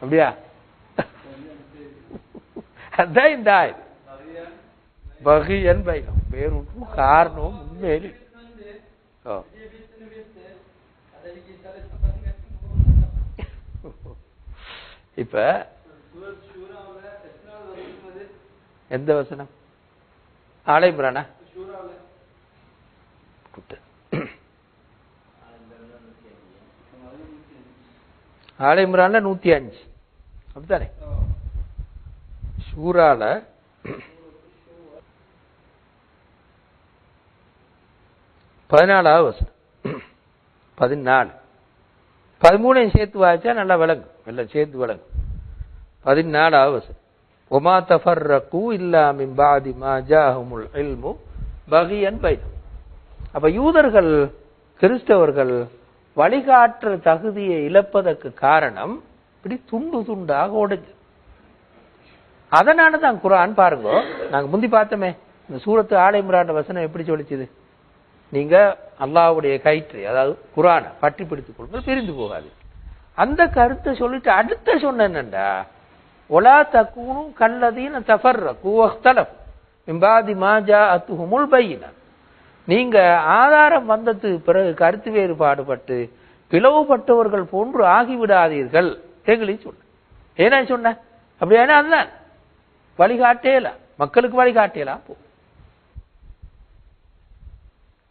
அப்படியா? அதான் இந்த ஆயுதம் பகியன் பைனம் வேறொன்றும் காரணம் உண்மையில். ஓ. இப்ப எந்த வசனம்? ஆலைபுரானா ஆலைமுரான்ல நூத்தி அஞ்சு. அப்படித்தானே? ஷூரால பதினாலாவது வசனம். பதினாலு. பதிமூணையும் சேர்த்து வாய்ச்சா நல்லா விளங்கும். எல்லாம் சேர்த்து விளங்கும். பதினாலாவது வசனம். ஒமா தஃபர் இல்லா மின் பாதி மாஜாஹுமுல் இல்மு பகியன் பைனம் அப்ப யூதர்கள் கிறிஸ்தவர்கள் வழிகாட்டுற தகுதியை இழப்பதற்கு காரணம் இப்படி துண்டு துண்டாக உடைஞ்சு. அதனால தான் குரான் பாருங்க நாங்கள் முந்தி பார்த்தோமே இந்த சூரத்து ஆலைமுறாண்ட வசனம் எப்படி சொல்லிச்சுது? நீங்க அல்லாவுடைய கயிற்று அதாவது குரானை பற்றி பிடித்துக் கொள்ளுங்கள் பிரிந்து போகாது அந்த கருத்தை சொல்லிட்டு அடுத்த சொன்ன ஒலா தக்கூனும் கல்லதீன தஃபர்ர கூவஸ்தலம் இம்பாதி மாஜா அத்துஹுமுல் பையின. நீங்க ஆதாரம் வந்ததுக்கு பிறகு கருத்து வேறுபாடுபட்டு பிளவுபட்டவர்கள் போன்று ஆகிவிடாதீர்கள். எங்களை சொன்ன ஏன்னா சொன்ன? ஏன்னா அதுதான். வழிகாட்டேல மக்களுக்கு வழிகாட்டேலாம் போ.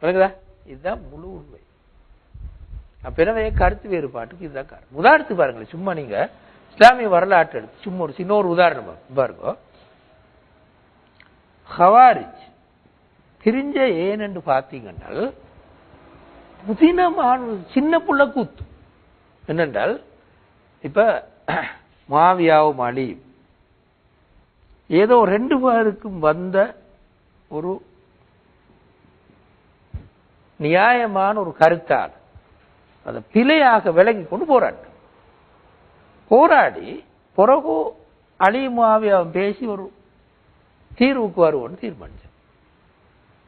விளங்குதா இதுதான் முழு உண்மை. அப்ப எனவே கருத்து வேறுபாட்டுக்கு இதுதான் காரணம். உதாரணத்துக்கு பாருங்களேன் சும்மா நீங்க இஸ்லாமிய வரலாற்று எடுத்து சும்மா ஒரு சின்ன ஒரு உதாரணம் பாருங்க. ஹவாரிஜ் பிரிஞ்ச ஏனென்று பார்த்தீங்கன்னால் புதினமான சின்ன புள்ள கூத்து. என்னென்றால் இப்ப மாவியாவும் அலியும் ஏதோ ரெண்டு பேருக்கும் வந்த ஒரு நியாயமான ஒரு கருத்தால் அதை பிழையாக விலகி கொண்டு போராட்டம் போராடி பிறகு அழியுமாவே மாவியாவும் பேசி ஒரு தீர்வுக்கு வருவோன்னு தீர்மானிச்சான்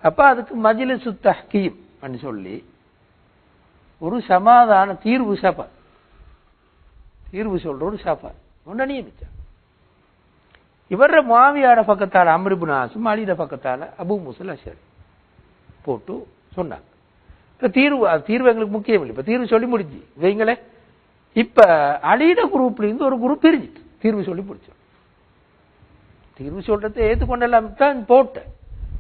அப்ப அதுக்கு மஜ்லிசு தஹ்கீம் அப்படின்னு சொல்லி ஒரு சமாதான தீர்வு சபை. தீர்வு சொல்ற சாப்பார் சபை ஒன்றை நியமிச்சான் இவர மாவியாட பக்கத்தால அம்ரிபுன் நாசும் அலிட பக்கத்தால அபு முசல் அஷரி போட்டு சொன்னாங்க. இப்ப தீர்வு அது தீர்வு எங்களுக்கு முக்கியம் இல்லை. இப்ப தீர்வு சொல்லி முடிஞ்சு இவங்களே இப்ப அலிட குரூப்ல இருந்து ஒரு குரூப் பிரிஞ்சிட்டு தீர்வு சொல்லி முடிச்சோம். தீர்வு சொல்றதை ஏற்றுக்கொண்டெல்லாம் தான் போட்டேன்.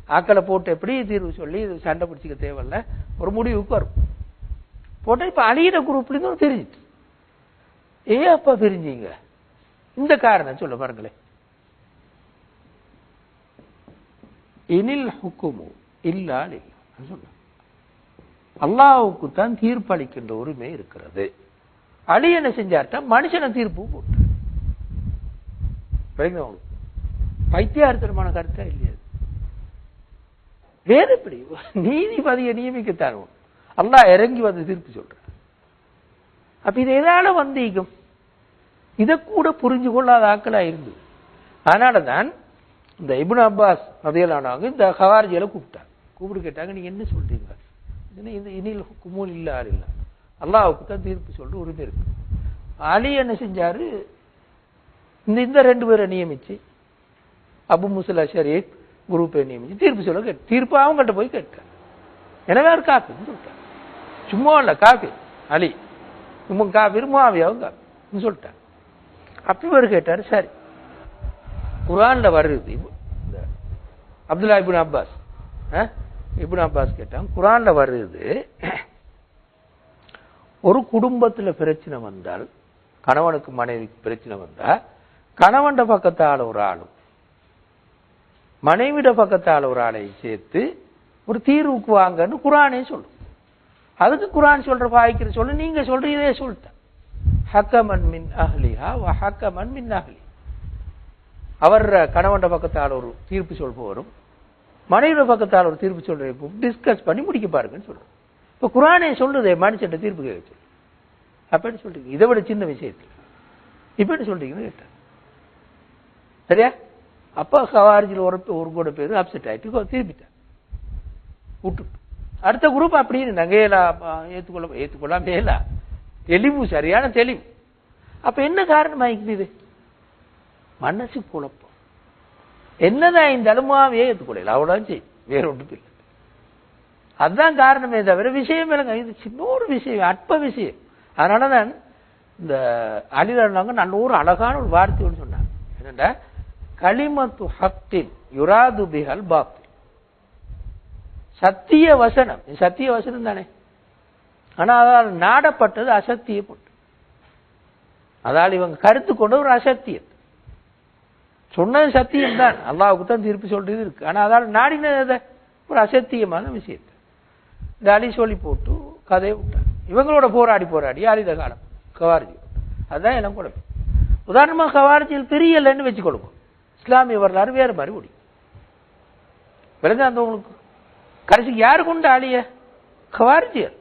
ஆக்களை போட்டு எப்படி தீர்வு சொல்லி சண்டை பிடிச்சிக்க தேவையில்ல. ஒரு முடிவுக்கு வரும். போட்டேன் இப்போ அழியிற குரூப்ல இருந்து ஒரு ஏன் அப்பா பிரிஞ்சீங்க? இந்த காரணம் சொல்ல பாருங்களேன். எனில் ஹுக்குமு இல்லால் இல்லை சொல்ல அல்லாவுக்கு தான் தீர்ப்பளிக்கின்ற உரிமை இருக்கிறது. அலி என்ன செஞ்சார்ட்டா? மனுஷனை தீர்ப்பு போட்டு. பைத்தியார்த்தமான கருத்தா இல்லையா வேறு எப்படி நீதிபதியை நியமிக்கத்தான் அல்லா இறங்கி வந்து தீர்ப்பு சொல்ற அப்ப இது எதால வந்தீகம்? இதை கூட புரிஞ்சு கொள்ளாத ஆக்களா இருந்தது அதனாலதான் இந்த இபுன் அப்பாஸ் ரதியலானவங்க இந்த ஹவார்ஜியில கூப்பிட்டாங்க கூப்பிட்டு கேட்டாங்க நீங்க என்ன சொல்றீங்க? இதுன்னு இந்த இனில் குமூல் இல்லை ஆள் இல்லை அல்லாவுக்கு தான் தீர்ப்பு சொல்ற உரிமை இருக்கு. அலி என்ன செஞ்சாரு? இந்த இந்த ரெண்டு பேரை நியமிச்சு அபு முசலா ஷரீப் குரூப்பை நியமிச்சு தீர்ப்பு சொல்ல கேட்டு தீர்ப்பு அவங்கள்ட்ட போய் கேட்டாங்க எனவே காப்பி காஃபின்னு சும்மா இல்லை காப்பி அலி. சும்மா காஃபிர் மாவியாவும் சொல்லிட்டாங்க. அப்ப இவர் கேட்டாரு சரி. குரான்ல வருது இந்த Abdullah Ibn Abbas. Ibn Abbas கேட்டாங்க குரான்ல வருது ஒரு குடும்பத்துல பிரச்சனை வந்தால் கணவனுக்கு மனைவிக்கு பிரச்சனை வந்தா கணவன்ட பக்கத்தால் ஒரு ஆளும் மனைவிட பக்கத்தால் ஒரு ஆளையும் சேர்த்து ஒரு தீர்வுக்கு வாங்கன்னு குரானே சொல்லும். அதுக்கு குரான் சொல்ற பாய்க்கிற சொல்லு நீங்க சொல்றீங்களே சொல்லிட்டேன். ஹக்கமன் மின் அஹ்லிஹா வ ஹக்கமன் மின் அஹ்லி. அவர் கணவன் பக்கத்தால் ஒரு தீர்ப்பு சொல்பவரும் மனைவி பக்கத்தால் ஒரு தீர்ப்பு சொல்றதுக்கும் டிஸ்கஸ் பண்ணி முடிக்க பாருங்கன்னு சொல்றோம். இப்ப குரானே சொல்றதே மனுஷன் தீர்ப்பு கேட்க சொல்லு. அப்படின்னு சொல்றீங்க. இதை விட சின்ன விஷயத்துல. இப்ப என்ன சொல்றீங்கன்னு கேட்டேன். சரியா? அப்பா ஹவாரிஜில் ஒரு ஒரு கூட பேர் அப்செட் ஆயிட்டு திருப்பிட்டேன். விட்டு அடுத்த குரூப் அப்படி நகையலா ஏற்றுக்கொள்ள ஏற்றுக்கொள்ள மேலா தெளிவு சரியான தெளிவு. அப்ப என்ன காரணமாயிக்குது இது? மனசு குழப்பம். என்னதான் இந்த அலுமாவே ஏற்றுக்கொள்ளல அவ்வளவுதான் செய்யும். வேற ஒன்றும் இல்லை. அதுதான் காரணமே தவிர விஷயம் இல்லைங்க. இது சின்ன ஒரு விஷயம் அற்ப விஷயம். அதனாலதான் இந்த அலிலாங்க நல்ல ஒரு அழகான ஒரு வார்த்தை ஒன்று சொன்னாங்க. என்னடா களிமத்து ஹக்தின் யுராது பிஹல் பாப் சத்திய வசனம் சத்திய வசனம் தானே. ஆனா அதால் நாடப்பட்டது அசத்திய பொட்டு அதால் இவங்க கருத்து கொண்டு ஒரு அசத்தியம். சொன்னது சத்தியம் தான் அல்லாவுக்கு தான் திருப்பி சொல்றது இருக்கு. ஆனா அதால் நாடினது ஒரு அசத்தியமான விஷயத்தை. இந்த அலி சொல்லி போட்டு கதையை விட்டாங்க இவங்களோட போராடி போராடி அரித காலம் கவாரிஜி. அதுதான் எல்லாம் குழப்பம். உதாரணமாக கவாரிஜியில் பிரியலைன்னு வச்சு கொடுக்கும் இஸ்லாமிய வரலாறு வேறு மாதிரி முடியும் விளங்காந்தவங்களுக்கு கடைசிக்கு யாரு கொண்டு ஆளிய? கவாரிஜியர்.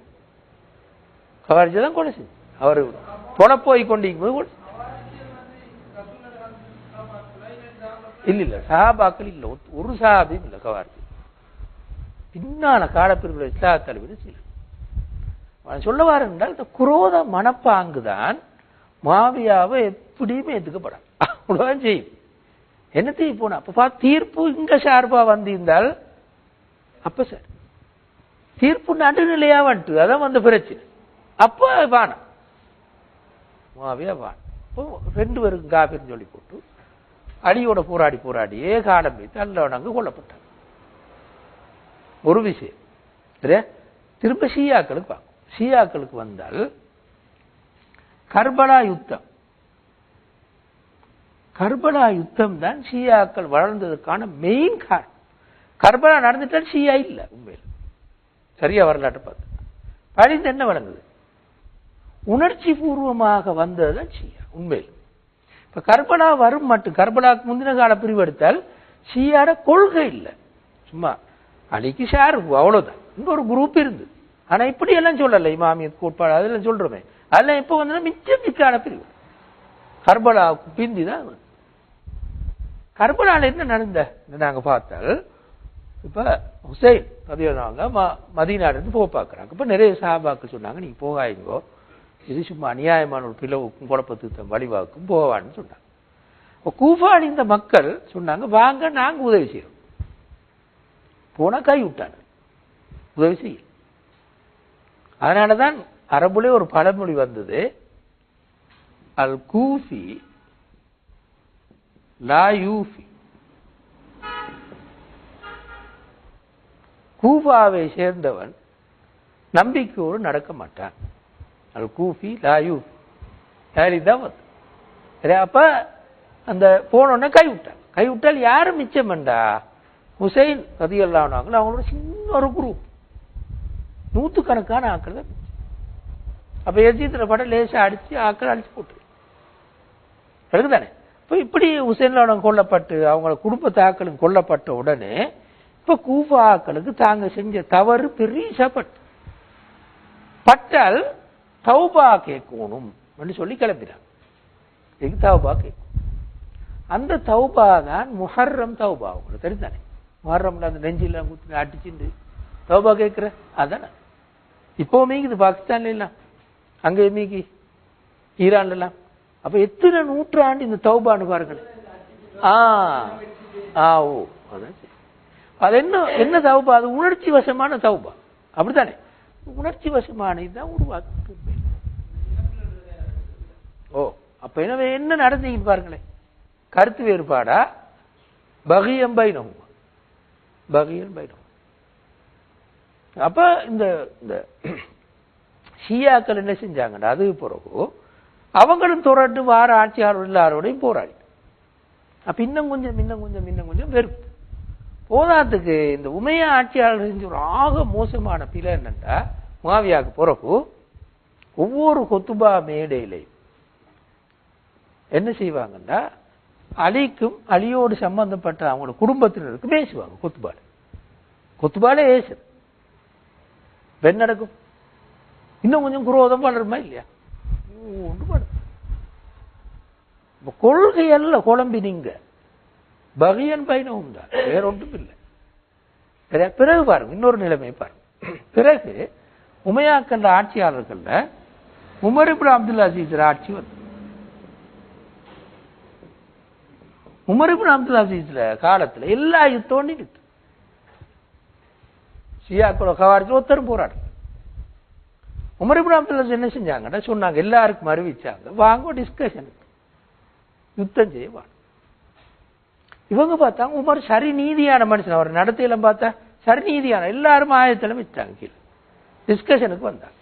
கவாரிஜி தான் கொலை செஞ்சு. அவர் பொழப்போய் போய் கொண்டிருக்கும் போது கொலை இல்ல இல்ல சஹாபாக்கள் இல்ல. ஒரு சஹாபியும் இல்ல கவாரிஜி பின்னால காலப்பிரிவுல இஸ்லா தலைவர் சிலர் அவன் சொல்ல வாரு என்றால் இந்த குரோத மனப்பாங்கு தான் மாவியாவை எப்படியுமே ஏத்துக்கப்படாது அவ்வளோதான் செய்யும். என்னத்தையும் போனா அப்ப தீர்ப்பு இங்க சார்பா வந்திருந்தால் அப்ப சார் தீர்ப்பு நடுநிலையா வந்துட்டு அதான் வந்த பிரச்சனை. அப்ப வானம் மாவியா வானம் ரெண்டு பேருக்கும் காபின்னு சொல்லி போட்டு அடியோட போராடி போராடியே காலம் வைத்து அல்லவனங்க கொல்லப்பட்டாங்க ஒரு விஷயம். சரியா திரும்ப ஷியாக்களுக்கு பார்க்கும் ஷியாக்களுக்கு வந்தால் கர்பலா யுத்தம். கர்பலா யுத்தம் தான் ஷியாக்கள் வளர்ந்ததுக்கான மெயின் காரணம். கர்பலா நடந்துட்டால் ஷியா இல்லை உண்மையில். சரியா வரலாற்றை பார்த்து. பழிந்து என்ன வழங்குது? உணர்ச்சி பூர்வமாக வந்ததுதான் ஷியா உண்மையில். இப்ப கர்பலா வரும் மட்டும் கர்பலாக்கு முந்தின கால பிரிவு எடுத்தால் ஷியாட கொள்கை இல்லை. சும்மா அலிக்கு ஷேர் அவ்வளவுதான். ஒரு குரூப் இருந்து. ஆனா இப்படி எல்லாம் சொல்லல கோட்பாடு அதெல்லாம் சொல்றோமே. அதெல்லாம் இப்ப வந்து மிச்சம் மிக்கான பிரிவு. கர்பலாவுக்கு பிந்தி தான் அது. கர்பலால என்ன நடந்த? நாங்க பார்த்தால் இப்போ ஹுசைன் பதிவாங்க ம இருந்து போக பார்க்கறாங்க. இப்போ நிறைய சாபாக்கு சொன்னாங்க நீங்க போகாதீங்கோ. இது சும்மா அநியாயமான ஒரு பிளவுக்கும் குழப்பத்துக்கும் வழிவாக்கும் போவான்னு சொன்னாங்க. இப்போ கூஃபாடி இந்த மக்கள் சொன்னாங்க வாங்க நாங்கள் உதவி செய்யறோம் போனால் கை விட்டாங்க. உதவி செய்ய அதனால தான் அரபுலே ஒரு பழமொழி வந்தது அல் கூஃபி லா யூஃபி கூஃபாவை சேர்ந்தவன் நம்பிக்கையோடு நடக்க மாட்டான். அது கூஃபி லாயு லாரி தான் வந்து. சரி அப்ப அந்த போனோடனே கை விட்டான். யாரும் மிச்சம் வேண்டா ஹுசைன் ரதியல்லானாங்களோ அவங்களோட சின்ன ஒரு குரூப். நூற்றுக்கணக்கான ஆக்கள் தான் மிச்சம். அப்ப எஜித்துல பட லேசா அடிச்சு ஆட்கள் அடிச்சு போட்டு. இருக்குதானே இப்போ இப்படி ஹுசைன்லானம் கொல்லப்பட்டு அவங்கள குடும்பத்து ஆக்களும் கொல்லப்பட்ட உடனே இப்போ கூஃபாக்களுக்கு தாங்க செஞ்ச தவறு பெரிய பெரியசப்பட்டு பட்டால் தௌபா கேட்கணும் என்று சொல்லி கிளம்பினாங்க இதுக்கு தௌபா கேட்கும் அந்த தௌபா தான் முஹர்ரம் தௌபா. உங்களுக்கு தெரிந்தானே? முஹர்ரம்ல அந்த நெஞ்சிலாம் குத்தி அடிச்சுட்டு தௌபா கேட்கிற? அதானே இப்போவுமே இது பாகிஸ்தான்ல எல்லாம். அங்க மீக்கி ஈரான்ல எல்லாம். அப்ப எத்தனை நூற்றாண்டு இந்த தௌபான்னு பாருங்கள் ஆ ஆ ஓ அதான் சரி. அது என்ன என்ன தௌபா அது உணர்ச்சி வசமான தௌபா அப்படித்தானே? உணர்ச்சி வசமான இதுதான் உருவாக்கு ஓ அப்ப எனவே என்ன நடந்தீங்க பாருங்களேன். கருத்து வேறுபாடா? பகியம் பைனம் பகியம் பைனம் அப்ப இந்த இந்த ஷியாக்கள் என்ன செஞ்சாங்கன்னா அது பிறகு அவங்களும் துறட்டு வார ஆட்சியாளர் எல்லாரோடையும் போராடி. அப்ப இன்னும் கொஞ்சம் இன்னும் கொஞ்சம் இன்னும் கொஞ்சம் வெறுப்பு. போதாத்துக்கு இந்த உமையா ஆட்சியாளர் செஞ்ச ஒரு ஆக மோசமான பிழை என்னண்டா மாவியாவுக்கு பிறகு ஒவ்வொரு கொத்துபா மேடையிலையும் என்ன செய்வாங்கன்னா அலிக்கும் அலியோடு சம்பந்தப்பட்ட அவங்களோட குடும்பத்தினருக்கு பேசுவாங்க கொத்துபாடு. கொத்துபாலே ஏசு பெண் நடக்கும். இன்னும் கொஞ்சம் குரோதம் வளருமா இல்லையா? ஒன்று படும் இப்ப கொள்கையல்ல குழம்பி நீங்க பகியன் பைனவும் தான் வேற ஒன்றும் இல்லை. பிறகு பாருங்க இன்னொரு நிலைமை பாருங்க. பிறகு உமையாக்கண்ட ஆட்சியாளர்கள்ல உமரிபுல் அப்துல் அசீஸ் ஆட்சி வந்து உமரிபுல் அப்துல் அசீஸ்ல காலத்துல எல்லா யுத்தம் நின்று ஷியாக்களோ கவாரிச்சோ ஒருத்தரும் போராடும் உமரிபுல் அப்துல் அசீஸ் என்ன செஞ்சாங்கன்னா சொன்னாங்க எல்லாருக்கும் அறிவிச்சாங்க வாங்க டிஸ்கஷன் யுத்தம் செய்வாங்க இவங்க பார்த்தாங்க உமர் சரி நீதியான மனுஷன். அவர் நடத்தையில பார்த்தா சரி நீதியான எல்லாரும் ஆயத்திலும் வச்சாங்க கீழே. டிஸ்கஷனுக்கு வந்தாங்க.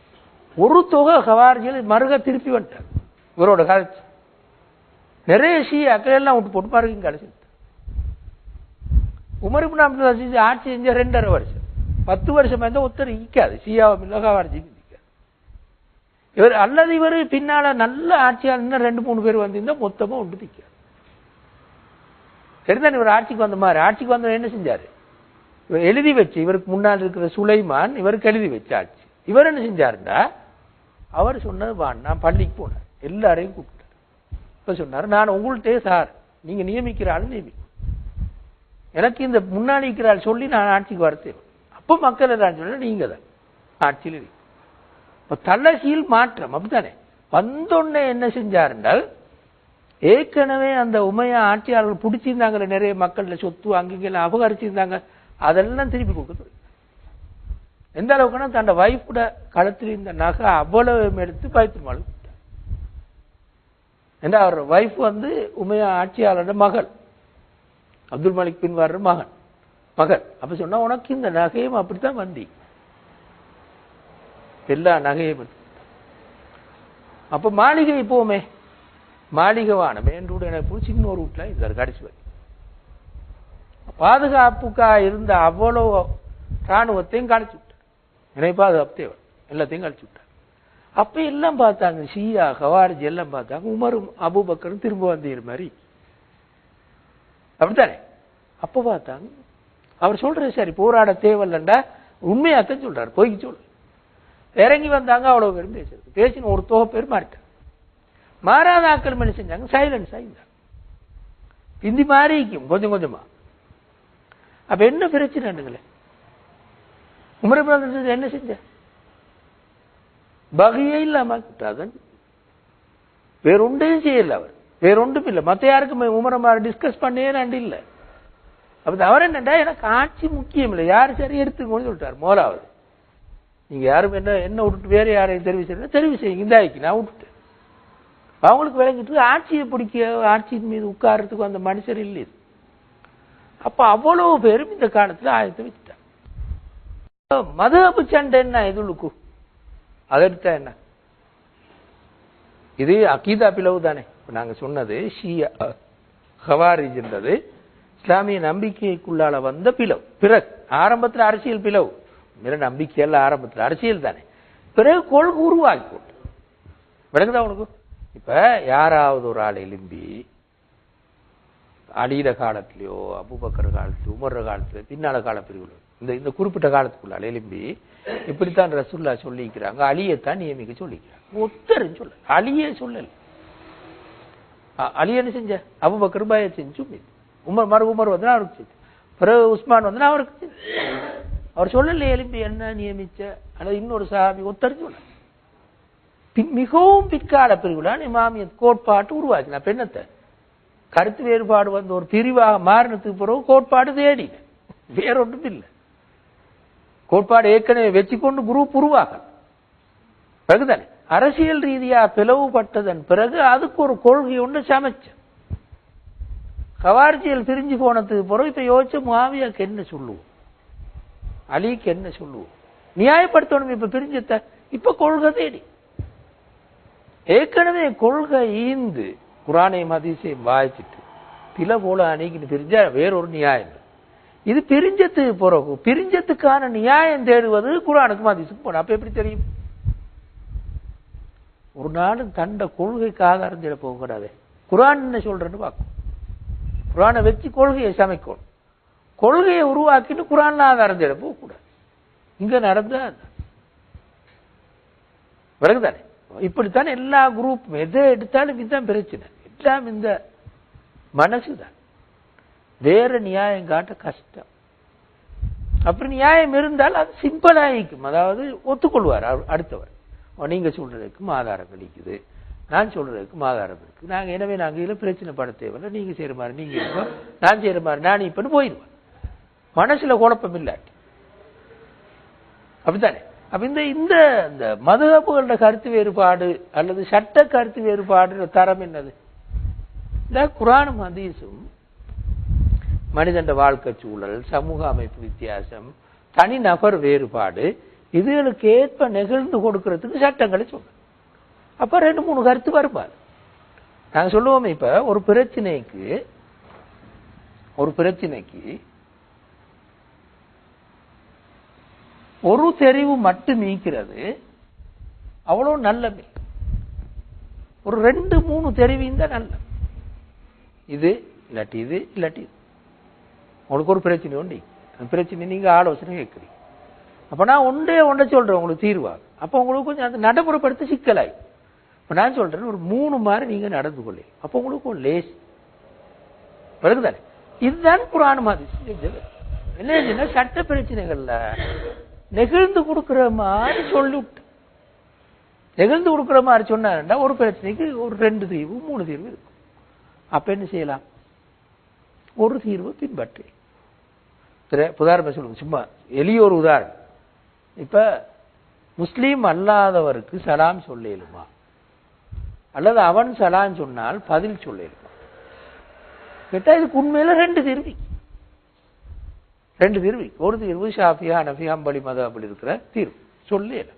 ஒரு தொகை ஹவார்ஜியில் மருக திருப்பி வந்துட்டாங்க. இவரோட கதைச்சு நிறைய ஷியாக்கள் எல்லாம் விட்டு போட்டு பாருங்க கடைசி உமர் இப்னு அப்துல் அசீஸ் ஆட்சி செஞ்ச ரெண்டரை வருஷம். பத்து வருஷம் இருந்தால் ஒருத்தர் ஈக்காது ஷியாவும் இல்லை கவாரிஜியும் இவர் அல்லது இவர் பின்னால நல்ல ஆட்சியாளர் ரெண்டு மூணு பேர் வந்திருந்தா மொத்தமாக ஒன்று நிற்காது சரிதான் இவர் ஆட்சிக்கு வந்த மாதிரி ஆட்சிக்கு வந்தவர் என்ன செஞ்சாரு? இவர் எழுதி வச்சு இவருக்கு முன்னால் இருக்கிற சுலைமான் இவருக்கு எழுதி வச்சு ஆட்சி. இவர் என்ன செஞ்சாருண்டா அவர் சொன்னது வான் நான் பள்ளிக்கு போனேன். எல்லாரையும் கூப்பிட்டார். இப்போ சொன்னார் நான் உங்கள்கிட்டே சார் நீங்கள் நியமிக்கிற ஆள் நியமிக்கும் எனக்கு இந்த முன்னாடி இருக்கிற ஆள் சொல்லி நான் ஆட்சிக்கு வர அப்போ மக்கள் எல்லாம் சொன்னால் நீங்கள் தான். ஆட்சியில் இருக்கு தலைசியில் மாற்றம் அப்படித்தானே? வந்தோடனே என்ன செஞ்சாருன்றால் ஏற்கனவே அந்த உமையா ஆட்சியாளர்கள் பிடிச்சிருந்தாங்களே நிறைய மக்கள் சொத்து அங்கெல்லாம் அபகரிச்சிருந்தாங்க. அதெல்லாம் திருப்பி கொடுக்குது எந்த அளவுக்குன்னா தன்னோட வைஃபோட கழுத்தில் இருந்த நகை அவ்வளவு எடுத்து பயத்து மாள் ஏன்னா அவர் வைஃப் வந்து உமையா ஆட்சியாளரோட மகள். அப்துல் மலிக் பின் வர்ற மகன். மகள். அப்ப சொன்னா உனக்கு இந்த நகையும் அப்படித்தான் வந்தி எல்லா நகையும் அப்ப மாளிகை போமே. மாளிகவான மெயின் ரோடு எனக்கு சின்ன ஒரு வீட்டுல இருந்தார் கடைசி வரை பாதுகாப்புக்கா இருந்த அவ்வளவு ராணுவத்தையும் கழிச்சு விட்டார். என்னை பாதுகாப்பு தேவை எல்லாத்தையும் கழிச்சு விட்டார். அப்போ எல்லாம் பார்த்தாங்க ஷியா ஹவாரிஜி எல்லாம் பார்த்தாங்க உமரும் அபுபக்கரும் திரும்ப வந்தீர் மாதிரி. அப்படித்தானே? அப்போ பார்த்தாங்க. அவர் சொல்றது சரி போராட தேவையில்லண்டா. உண்மையாத்தான் சொல்றாரு. போய்க்கு சொல்லு. இறங்கி வந்தாங்க அவ்வளோ பேரும் பேசுறது பேசின ஒரு தொகை பேர் மாறிட்டார் மாறாத ஆக்கிரமணி என்ன செஞ்சாங்க சைலன்ஸ் ஆகிட்டாங்க பிந்தி மாறிக்கும் கொஞ்சம் கொஞ்சமா. அப்ப என்ன பிரச்சனைங்களே உமரபிரதன் என்ன செஞ்ச பகையே இல்லாம அதன் வேறொன்றையும் செய்யல அவர். வேறொன்றும் இல்லை. மத்த யாருக்கும் உமரமார டிஸ்கஸ் பண்ணே நண்டு இல்லை. அப்போ அவர் என்னண்டா எனக்கு ஆட்சி முக்கியம் இல்லை. யார் சரி எடுத்துக்கோன்னு சொல்லிட்டார் மோலாவது நீங்க யாரும் என்ன என்ன விட்டுட்டு வேறு யாரையும் தெரிவு செய்யணும் தெரிவு செய்யுங்க. இந்த ஆய்க்கு நான் விட்டுட்டேன். அவங்களுக்கு விளங்கிட்டு ஆட்சியை பிடிக்க ஆட்சியின் மீது உட்கார்றதுக்கு அந்த மனுஷர் இல்லை. அப்ப அவ்வளவு பேரும் இந்த காலத்துல ஆயத்தை வச்சுட்டாங்க மதுஹபு சண்டை என்ன? இதுளுக்கு அதெடுத்தா என்ன? இது அகீதா பிளவு தானே. இப்ப நாங்க சொன்னது ஷியா ஹவாரிஜ்ன்றது இஸ்லாமிய நம்பிக்கைக்குள்ளால வந்த பிளவு. பிறகு ஆரம்பத்துல அரசியல் பிளவு. மிர நம்பிக்கையல்ல ஆரம்பத்துல அரசியல் தானே. பிறகு கொள்கை உருவாக்கி போட்டு. விளங்குதா உனக்கு? இப்ப யாராவது ஒரு ஆள் எலும்பி அடியில காலத்திலயோ அபுபக்கர் காலத்திலயோ உமர்ற காலத்துல பின்னால கால இந்த இந்த குறிப்பிட்ட காலத்துக்குள்ள எலும்பி இப்படித்தான் ரசுல்லா சொல்லிக்கிறாங்க. அலியத்தான் நியமிக்க சொல்லிக்கிறாங்க. ஒத்தரும் சொல்ல அலியே சொல்லல. அ- அலி என்ன செஞ்ச? அபுபக்கர் பய செஞ்சு உமர் மறு உமர் வந்து அவருக்கு செஞ்சு பிறகு உஸ்மான் வந்து அவருக்கு செஞ்சு அவர் சொல்லல எலும்பி என்ன நியமிச்ச? அல்லது இன்னொரு சாமி ஒத்தரும் சொல்ல மிகவும் பிற்கால பிரிவுலான் இமாமியத் கோட்பாட்டு உருவாக்கினா பெண்ணத்தை கருத்து வேறுபாடு வந்து ஒரு பிரிவாக மாறினதுக்கு பிறகு கோட்பாடு தேடி வேறொன்றும் இல்லை. கோட்பாடு ஏற்கனவே வச்சுக்கொண்டு குரூப் உருவாகல பிறகுதானே அரசியல் ரீதியா பிளவுபட்டதன் பிறகு அதுக்கு ஒரு கொள்கை ஒன்று சமைச்ச. கவார்ஜியல் பிரிஞ்சு போனதுக்கு பிறகு இப்ப யோசிச்சு மாவியாக்கு என்ன சொல்லுவோம்? அலிக்கு என்ன சொல்லுவோம்? நியாயப்படுத்தணும் இப்ப பிரிஞ்சத்தை இப்ப கொள்கை தேடி. ஏற்கனவே கொள்கை ஈந்து குரானை மதிசை வாய்ச்சிட்டு தில போல அணிக்கிட்டு பிரிஞ்சா வேறொரு நியாயம். இது பிரிஞ்சத்துக்கு பிறகு பிரிஞ்சத்துக்கான நியாயம் தேடுவது குரானுக்கு ஹதீஸுக்கும் போன. அப்ப எப்படி தெரியும்? ஒரு நாளும் தண்ட கொள்கைக்காக அறிஞ்சிட போக போகக்கூடாது. குரான் என்ன சொல்றேன்னு பார்க்கும் குரானை வச்சு கொள்கையை சமைக்கணும். கொள்கையை உருவாக்கிட்டு குரான் ஆதாரம் தேட போகக்கூடாது. இங்க நடந்தா அதான். இப்படித்தான் எல்லா குரூப்பும் எதை எடுத்தாலும் இதுதான் பிரச்சனை. எல்லாம் இந்த மனசுதான். வேற நியாயம் காட்ட கஷ்டம். அப்படி நியாயம் இருந்தால் அது சிம்பிளா இருக்கும். அதாவது ஒத்துக்கொள்வார் அவர் அடுத்தவர். நீங்க சொல்றதுக்கும் ஆதாரம் கிடைக்குது. நான் சொல்றதுக்கும் ஆதாரம் இருக்கு. நாங்க எனவே நாங்க இதுல பிரச்சனை பட தேவையில்லை. நீங்க செய்யற மாதிரி நீங்க இருப்போம் நான் செய்யற மாதிரி நான் இப்பன்னு போயிடுவேன். மனசுல குழப்பம் இல்லாட்டி. அப்படித்தானே? அப்ப இந்த இந்த இந்த மதுகப்புகளோட கருத்து வேறுபாடு அல்லது சட்ட கருத்து வேறுபாடு தரம் என்னது? இந்த குரானும் ஹதீஸும் மனிதண்ட வாழ்க்கை சூழல் சமூக அமைப்பு வித்தியாசம் தனி நபர் வேறுபாடு இதுகளுக்கு ஏற்ப நெகிழ்ந்து கொடுக்கறதுக்கு சட்டங்களை சொல்றோம் அப்ப ரெண்டு மூணு கருத்து வருப்பார் நாங்கள் சொல்லுவோம் இப்ப ஒரு பிரச்சனைக்கு ஒரு பிரச்சனைக்கு ஒரு தெரிவு மட்டும் நீக்கிறது அவ்வளவு நல்லது. ஒரு ரெண்டு மூணு தெரிவிந்த தான் நல்ல இது இல்லாட்டி இது இல்லாட்டி இது. உங்களுக்கு ஒரு பிரச்சனை உண்டு. அந்த பிரச்சனை நீங்க ஆலோசனை கேட்குறீங்க. அப்ப நான் ஒன்றே ஒன்றை சொல்றேன் உங்களுக்கு தீர்வாக அப்ப உங்களுக்கு கொஞ்சம் அந்த நடைமுறைப்படுத்த சிக்கலாய். இப்போ நான் சொல்கிறேன் ஒரு மூணு மாதிரி நீங்க நடந்து கொள்ளு அப்போ உங்களுக்கு ஒரு லேஸ் பிறகுதானே இதுதான் குரான் மாதிரி என்ன சட்ட பிரச்சனைகள்ல? நெகிழ்ந்து கொடுக்குற மாதிரி சொல்லிவிட்டு. நெகிழ்ந்து கொடுக்குற மாதிரி சொன்னாருன்னா ஒரு பிரச்சனைக்கு ஒரு ரெண்டு தீர்வு மூணு தீர்வு இருக்கும். அப்ப என்ன செய்யலாம்? ஒரு தீர்வு பின்பற்றி. உதாரணம் சொல்லுங்க சும்மா எளிய ஒரு உதாரணம். இப்ப முஸ்லீம் அல்லாதவருக்கு சலாம் சொல்லிடுமா? அல்லது அவன் சலாம் சொன்னால் பதில் சொல்லிடுமா? கேட்டா இதுக்கு உண்மையில ரெண்டு தீர்வி. ரெண்டு தீர்வு. ஒரு தீர்வு ஷாஃபியா அனஃபியா அம்பலி மதம் அப்படி இருக்கிற தீர்வு. சொல்லல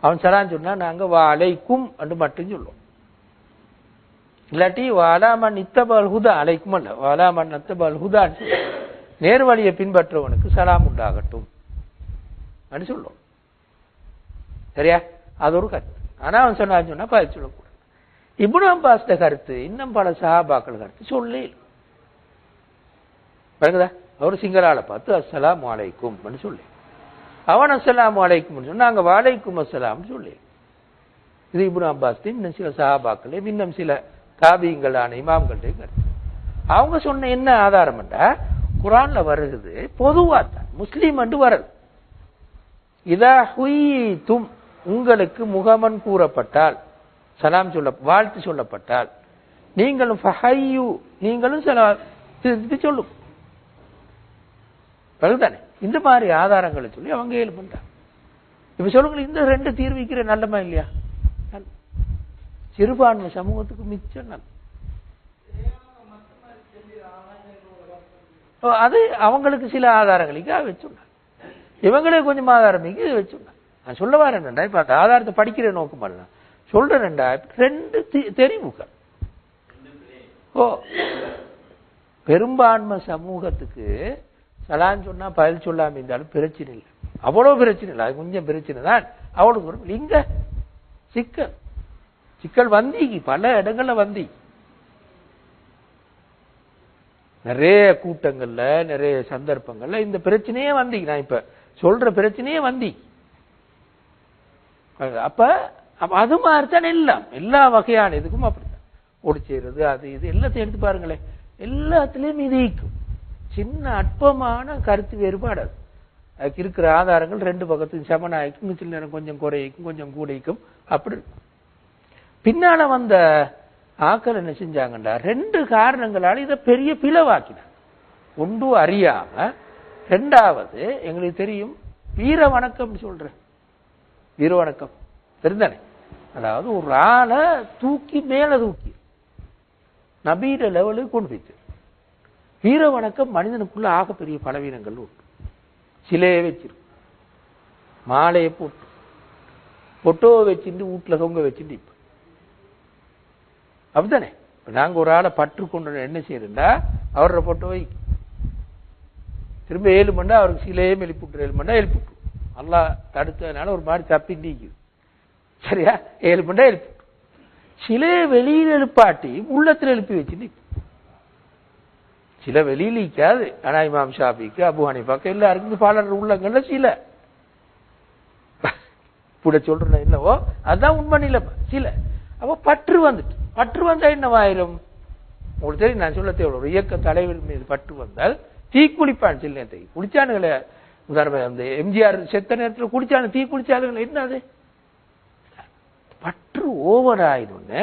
அவன் சலான் சொன்னா நாங்க வாழைக்கும் என்று மட்டும் சொல்லுவோம். இல்லாட்டி வாலாமன் இத்தபல் ஹுதா அலைக்கும் அல்ல. வாலாமன் நத்தபல் ஹுதான்னு சொல்லுவோம். நேர்வழியை பின்பற்றுவனுக்கு சலாம் உண்டாகட்டும் அப்படின்னு சொல்லுவோம். சரியா? அது ஒரு கருத்து. ஆனா அவன் சொன்னான்னு சொன்னா பதில் சொல்லக்கூடாது. இப்னு அப்பாஸ்ட கருத்து இன்னும் பல சஹாபாக்கள் கருத்து. சொல்லி பிறகுதா? அவர் சிங்களால பார்த்து அஸ்ஸலாம் வலைக்கும் சொல்லி. அவன் அஸ்ஸலாம் வாழைக்கும் சொன்னால் நாங்கள் வாழைக்கும் அஸ்ஸலாம்னு சொல்லி. இது இப்னு அப்பாஸ் இன்னும் சில சஹாபாக்களே இன்னும் சில தாபியங்களான இமாம்கள்டையும் கருத்து அவங்க சொன்ன என்ன ஆதாரம்டா குரான்ல வருகிறது பொதுவா தான் முஸ்லீம் என்று வருது இதா தும் உங்களுக்கு முகமன் கூறப்பட்டால் சலாம் சொல்ல வாழ்த்து சொல்லப்பட்டால் நீங்களும் ஃபஹையு நீங்களும் சில திருப்பி சொல்லும். தானே இந்த மாதிரி ஆதாரங்களை சொல்லி அவங்க ஏழு பண்றாங்க. இப்ப சொல்லுங்க இந்த ரெண்டு தீர்விக்கிற நல்லமா இல்லையா? சிறுபான்மை சமூகத்துக்கு மிச்சம் நல்ல அது அவங்களுக்கு சில ஆதாரங்களுக்கு வச்சுட்டாங்க இவங்களே கொஞ்சம் ஆதாரம் வச்சுட்டாங்க நான் சொல்ல வரேன்டா இப்ப அந்த ஆதாரத்தை படிக்கிற நோக்கம் அல்ல சொல்றேன்டா ரெண்டு தெரிவுகள். ஓ பெரும்பான்மை சமூகத்துக்கு சலான்னு சொன்னா பதில் சொல்லாமல் இருந்தாலும் பிரச்சனை இல்லை. அவ்வளவு பிரச்சனை இல்லை. அது கொஞ்சம் பிரச்சனை தான். அவ்வளோ தூரம் இங்க சிக்கல். சிக்கல் வந்தீங்க பல இடங்கள்ல வந்தி. நிறைய கூட்டங்கள்ல நிறைய சந்தர்ப்பங்கள்ல இந்த பிரச்சனையே வந்தீங்க நான் இப்ப சொல்ற பிரச்சனையே வந்தி. அப்ப அது மாதிரி தான் எல்லாம். எல்லா வகையான இதுக்கும் அப்படித்தான். ஒடி செய்யறது அது இது எல்லாத்தையும் எடுத்து பாருங்களேன். எல்லாத்துலயும் மிதிக்கும். சின்ன அற்பமான கருத்து வேறுபாடு அது. அதுக்கு இருக்கிற ஆதாரங்கள் ரெண்டு பக்கத்துக்கும் சமனாய்க்கும் சில நேரம் கொஞ்சம் குறைக்கும் கொஞ்சம் கூடைக்கும் அப்படி பின்னால வந்த ஆக்கள் என்ன செஞ்சாங்கண்டா? ரெண்டு காரணங்களால் இதை பெரிய பிளவாக்கினாங்க. ஒன்று அறியாம ரெண்டாவது எங்களுக்கு தெரியும் வீர வணக்கம் சொல்றேன். வீர வணக்கம். தெரிந்தானே? அதாவது ஒரு ஆளை தூக்கி மேல தூக்கி நபீர லெவலுக்கு கொண்டு போயிட்டு. வீர வணக்கம் மனிதனுக்குள்ள ஆகப்பெரிய பலவீனங்கள் உண்டு. சிலையை வச்சிருக்கும் மாலையை போட்டு. பொட்டோவை வச்சுட்டு வீட்டில் தொங்க வச்சுட்டு இப்போ. அப்படித்தானே? இப்போ நாங்க ஒரு ஆளை பற்று கொண்டு என்ன செய்யறா அவரோட பொட்டோவை திரும்ப ஏழு மண்டா அவருக்கு சிலையே எழுப்பிவிட்டு ஏழு மண்டா எழுப்பிவிட்டு நல்லா தடுத்ததுனால ஒரு மாதிரி தப்பி நீக்குது சரியா? ஏழு மண்டா எழுப்பி சிலையை வெளியில் எழுப்பாட்டி உள்ளத்துல எழுப்பி வச்சுட்டு சில வெளியில் நிக்காது ஆனா இமாம் ஷாபிக்கு அபு ஹனிஃபாக்கு எல்லாருக்கும் பாலர் உள்ளங்கள்ல சில. கூட சொல்றேன் என்னவோ? அதுதான் உண்மை நிலை சில. அப்போ பற்று வந்துட்டு. பற்று வந்தா என்னவாயிரும் உங்களுக்கு தெரியும் நான் சொல்ல தேவை ஒரு இயக்க தலைவர் மீது பற்று வந்தால் தீ குளிப்பான் சில நேரத்தை குளிச்சானுங்களே உதாரணம் அந்த எம்ஜிஆர் செத்த நேரத்தில் குடிச்சானு தீ குளிச்சாலுங்களே என்ன அது? பற்று ஓவர் ஆயிடும்னு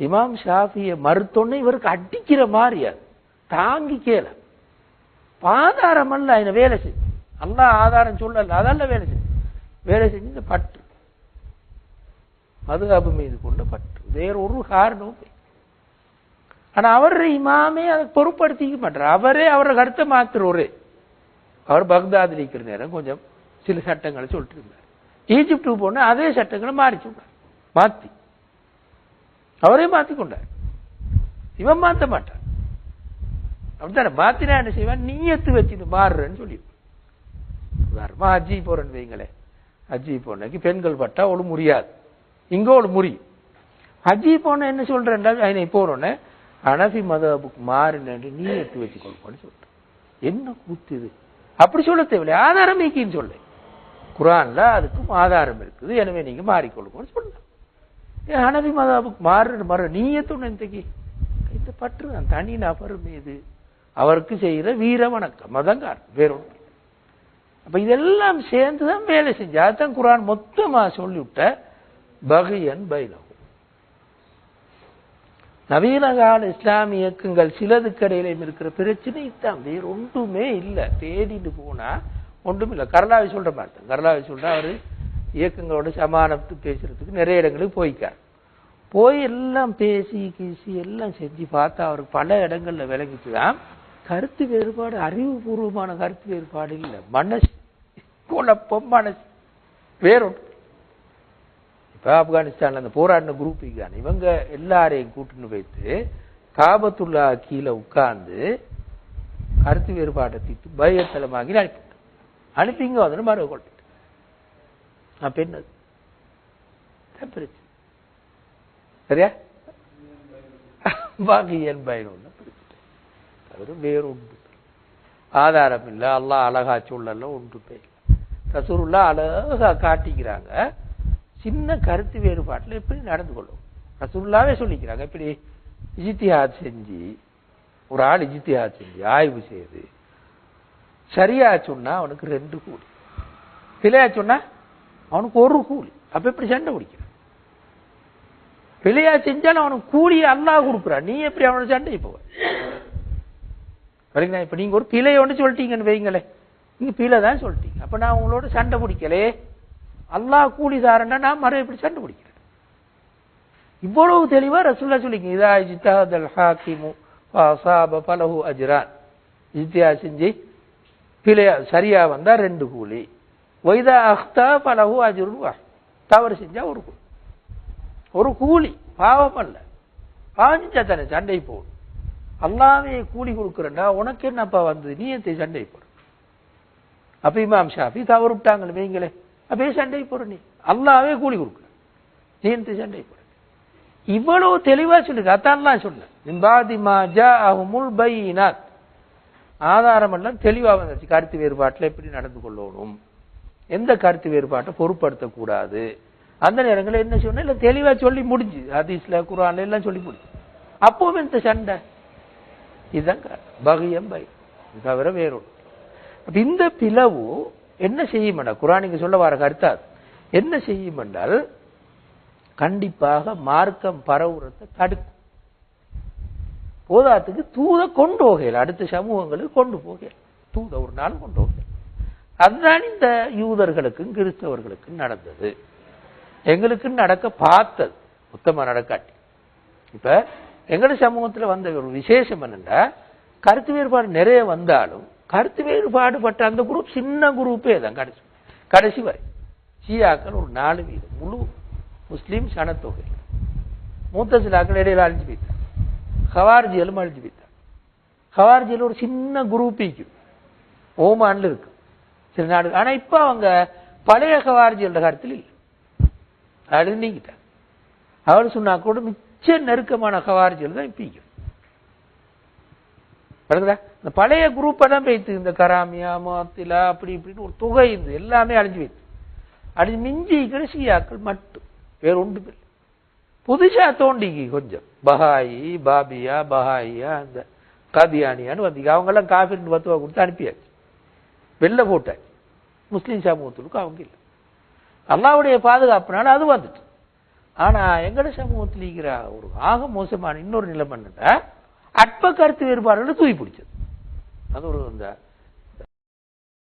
இமாம் ஷாஃபியை மறுத்தோன்னு இவருக்கு அடிக்கிற மாதிரி அது. தாங்கி கேள ஆதாரம் அல்ல இந்த வேலை செஞ்சு. அல்லாஹ் ஆதாரம் சொல்லல அதல்ல வேலை செஞ்சு. வேலை செஞ்சு இந்த பற்று மதுகாப்பு மீது கொண்ட பற்று வேற ஒரு காரணமும் ஆனால் ஆனா அவர் இமாமே அதை பொருட்படுத்திக்க மாட்டார். அவரே அவரை கருத்தை மாத்துறவரு. அவர் பக்தாதில் இருக்கிற நேரம் கொஞ்சம் சில சட்டங்களை சொல்லிட்டு இருந்தார். ஈஜிப்டுக்கு போன அதே சட்டங்களை மாறி சொன்னார் மாத்தி. அவரே மாத்தி கொண்டார் இவன் மாத்த மாட்டார். அப்படித்தானே? மாத்தினா என்ன செய்வான்? நீயத்து வச்சுட்டு மாறுறேன்னு சொல்லி உதாரணமா அஜி போறேன்னு வைங்களேன் அஜி போனக்கு பெண்கள் பட்டா அவளும் முடியாது இங்க ஒரு முடியும் அஜி போன என்ன சொல்றேன்டா? அதனை போறோன்னே அனபி மதபுக்கு மாறினு நீ எடுத்து வச்சுக்கொள்வோன்னு சொல்றேன் என்ன கூத்து இது? அப்படி சொல்ல தேவையில்லை. ஆதாரம் நீக்கின்னு சொல்ல குரான்ல அதுக்கும் ஆதாரம் இருக்குது. எனவே நீங்க மாறிக்கொள்ளுங்கன்னு சொல்லலாம் ஏன் அனபி மதபுக்கு மாறு மறு நீயத்துன்னு இன்றைக்கு இந்த பற்று தான். தனி நபர் மீது. அவருக்கு செய்கிற வீர வணக்கம். மதங்கார் வேறொன்று அப்ப இதெல்லாம் சேர்ந்து தான் வேலை செஞ்சு அதுதான் குரான் மொத்தமா சொல்லிவிட்ட பகையன் பைலவும் நவீன கால இஸ்லாமிய இயக்கங்கள் சிலதுக்கு இடையிலும் இருக்கிற பிரச்சனை தான். வேறு ஒன்றுமே இல்லை. தேடிட்டு போனா ஒன்றும் இல்லை. கரலாவை சொல்ற மாதிரி தான். கரலாவை சொல்ற அவரு இயக்கங்களோட சமானத்து பேசுறதுக்கு நிறைய இடங்களுக்கு போய்க்கார். போய் எல்லாம் பேசி கீசி எல்லாம் செஞ்சு பார்த்தா அவருக்கு பல இடங்கள்ல விளங்கிச்சுதான் கருத்து வேறுபாடு அறிவுபூர்வமான கருத்து வேறுபாடு இல்லை. மனசு குழப்பம் மனசு. வேறும். இப்போ ஆப்கானிஸ்தானில் அந்த போராடின குரூப் இங்கான இவங்க எல்லாரையும் கூட்டின்னு வைத்து காபத்துல்லா கீழே உட்கார்ந்து கருத்து வேறுபாட்டை தீர்த்து பயத்தலமாகி அனுப்பிவிட்டோம் அனுப்பி இங்க வந்து மறு கொள்ளிட்டு அப்ப என்னது? பிரச்சனை? சரியா? பாக்கி என் பயணம் தவிர ஆதாரம் இல்லை எல்லாம் அழகா சொல்லல ஒன்று ரசூருல்லா அழகா காட்டிக்கிறாங்க. சின்ன கருத்து வேறுபாட்டில் எப்படி நடந்து கொள்ளும்? ரசூல்லாவே சொல்லிக்கிறாங்க இப்படி இஜித்திஹாத் செஞ்சு ஒரு ஆள் இஜித்திஹாத் செஞ்சு ஆய்வு செய்து சரியா சொன்னா அவனுக்கு ரெண்டு கூலி. பிழையா சொன்னா அவனுக்கு ஒரு கூலி. அப்ப எப்படி சண்டை பிடிக்கிறான்? பிழையா செஞ்சாலும் அவனுக்கு கூலியை அல்லாஹ் கொடுக்குறான். நீ எப்படி அவனோட சண்டை போவ? சரிங்களா? இப்போ நீங்கள் ஒரு பிழை ஒன்று சொல்லிட்டீங்கன்னு வைங்களேன் நீங்கள் பிழை தான் சொல்லிட்டீங்க. அப்போ நான் உங்களோட சண்டை பிடிக்கலே. அல்லாஹ் கூலிதாரன்னா நான் மறு எப்படி சண்டை பிடிக்கிறேன். இவ்வளவு தெளிவாக ரசுல்லா சொல்லிங்க இதா ஜித்தாதல் ஹாக்கிமு ஃபஅஸாப ஃபலஹு அஜ்ரான். இஜ்தியா செஞ்சு பிழையா சரியா வந்தால் ரெண்டு கூலி. வைதா அஹ்தா ஃபலஹு அஜ்ருன் தவறு செஞ்சா ஒரு கூலி. ஒரு கூலி. பாவம் அல்ல. பாவம் செஞ்சா தானே சண்டை போடும் அல்லாவே கூலி கொடுக்குறேன்டா உனக்கு என்னப்பா வந்தது? நீ என் சண்டை போடு அப்ப இமாம் ஷாஃபி தவறு விட்டாங்களே வைங்களே அப்பே சண்டை போடு நீ? அல்லாவே கூலி கொடுக்குற நீ எந்த சண்டை போடு இவ்வளவு தெளிவா சொல்லுங்க அதான் சொன்னேன். நிம்பாதி ஆதாரம் எல்லாம் தெளிவாக வந்துச்சு கருத்து வேறுபாட்டில் எப்படி நடந்து கொள்ளணும்? எந்த கருத்து வேறுபாட்டை பொருட்படுத்தக்கூடாது? அந்த நேரங்களில் என்ன சொன்ன இல்லை தெளிவாக சொல்லி முடிஞ்சு. ஹதீஸ்ல குரான்ல எல்லாம் சொல்லி முடிஞ்சு. அப்பவும் இந்த சண்டை. இதுதான் பகியம் பை. தவிர வேறொன்று. அப்ப இந்த பிளவு என்ன செய்யும் குரானிங்க குரானிக்கு சொல்ல வர கருத்தா? என்ன செய்யும் என்றால் கண்டிப்பாக மார்க்கம் பரவுறத்தை தடுக்கும். போதாத்துக்கு தூத கொண்டு போகையில் அடுத்த சமூகங்களுக்கு கொண்டு போகையில் தூத ஒரு நாள் கொண்டு போகையில் அதுதான் இந்த யூதர்களுக்கும் கிறிஸ்தவர்களுக்கும் நடந்தது. எங்களுக்கு நடக்க பார்த்தது. மொத்தமாக நடக்காட்டி. இப்ப எங்கட சமூகத்தில் வந்த ஒரு விசேஷம் என்னென்னா கருத்து வேறுபாடு நிறைய வந்தாலும் கருத்து வேறுபாடு பட்ட அந்த குரூப் சின்ன குரூப்பே தான் கடைசி. கடைசி வரை. ஷியாக்கள் ஒரு நாலு வீதம் முழு முஸ்லீம் சனத்தொகை. மூத்த சிலாக்கள் இடையில அழிஞ்சு போய்த்தார் ஹவார்ஜியலும் அழிஞ்சு போய்த்தார் ஹவார்ஜியில் ஒரு சின்ன குரூப்பிக்கு இருக்கும் ஓமான்ல இருக்கு. சில நாடு ஆனால் இப்போ அவங்க பழைய ஹவார்ஜியல் கருத்தில் இல்லை. அது நீங்கிட்டாங்க அவர் சொன்னா கூட மிச்ச நெருக்கமான ஹவார்ஜியல் தான் இப்ப இந்த பழைய குரூப்பை தான் பேத்து. இந்த கராமியா மாத்திலா அப்படி இப்படின்னு ஒரு தொகை இந்த எல்லாமே அழிஞ்சு வைத்து அழிஞ்சு மிஞ்சி ஷியாக்கள் மட்டும். வேற ஒன்று இல்லை. புதுசா தோண்டிக்கு கொஞ்சம். பஹாயி பாபியா பஹாயியா அந்த காதியானியான்னு வந்து அவங்க எல்லாம் காஃபின்னு பத்துவா கொடுத்து அனுப்பியாச்சு. வெளில போட்டாச்சு. முஸ்லீம் சமூகத்துக்கு அவங்க இல்லை. அல்லாவுடைய பாதுகாப்புனால அது வந்துட்டு. ஆனா எங்கட சமூகத்தில் இருக்கிற ஒரு ஆக மோசமான இன்னொரு நிலைமை என்னன்னா அற்ப கருத்து வேறுபாடுகளை தூக்கி பிடிச்சது அது ஒரு இந்த